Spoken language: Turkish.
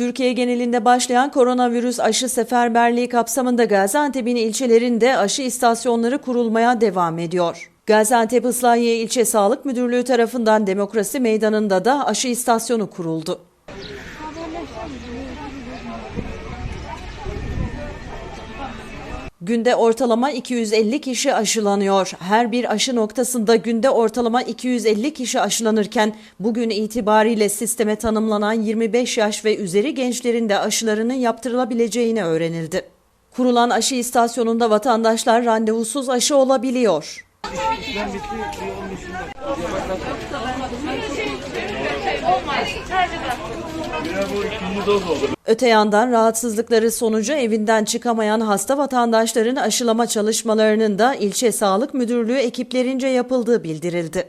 Türkiye genelinde başlayan koronavirüs aşı seferberliği kapsamında Gaziantep'in ilçelerinde aşı istasyonları kurulmaya devam ediyor. Gaziantep Islahiye İlçe Sağlık Müdürlüğü tarafından Demokrasi Meydanı'nda da aşı istasyonu kuruldu. Günde ortalama 250 kişi aşılanıyor. Her bir aşı noktasında günde ortalama 250 kişi aşılanırken bugün itibariyle sisteme tanımlanan 25 yaş ve üzeri gençlerin de aşılarının yaptırılabileceğini öğrenildi. Kurulan aşı istasyonunda vatandaşlar randevusuz aşı olabiliyor. Öte yandan rahatsızlıkları sonucu evinden çıkamayan hasta vatandaşların aşılama çalışmalarının da ilçe sağlık müdürlüğü ekiplerince yapıldığı bildirildi.